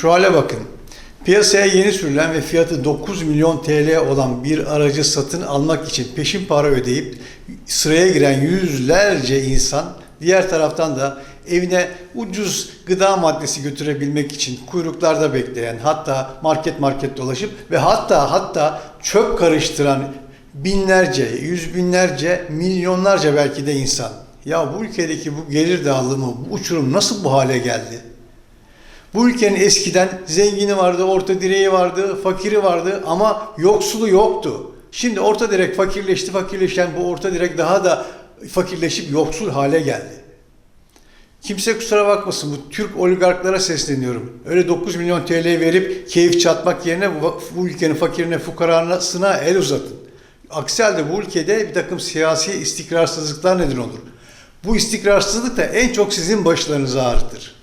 Şu hale bakın. Piyasaya yeni sürülen ve fiyatı 9 milyon TL olan bir aracı satın almak için peşin para ödeyip sıraya giren yüzlerce insan diğer taraftan da evine ucuz gıda maddesi götürebilmek için kuyruklarda bekleyen hatta market market dolaşıp ve hatta hatta çöp karıştıran binlerce, yüz binlerce, milyonlarca belki de insan. Ya bu ülkedeki bu gelir dağılımı, bu uçurum nasıl bu hale geldi? Bu ülkenin eskiden zengini vardı, orta direği vardı, fakiri vardı ama yoksulu yoktu. Şimdi orta direk fakirleşti, fakirleşen bu orta direk daha da fakirleşip yoksul hale geldi. Kimse kusura bakmasın bu Türk oligarklara sesleniyorum. Öyle 9 milyon TL verip keyif çatmak yerine bu, ülkenin fakirine, fukarasına el uzatın. Aksi halde bu ülkede bir takım siyasi istikrarsızlıklar neden olur. Bu istikrarsızlık da en çok sizin başlarınızı ağrıtır.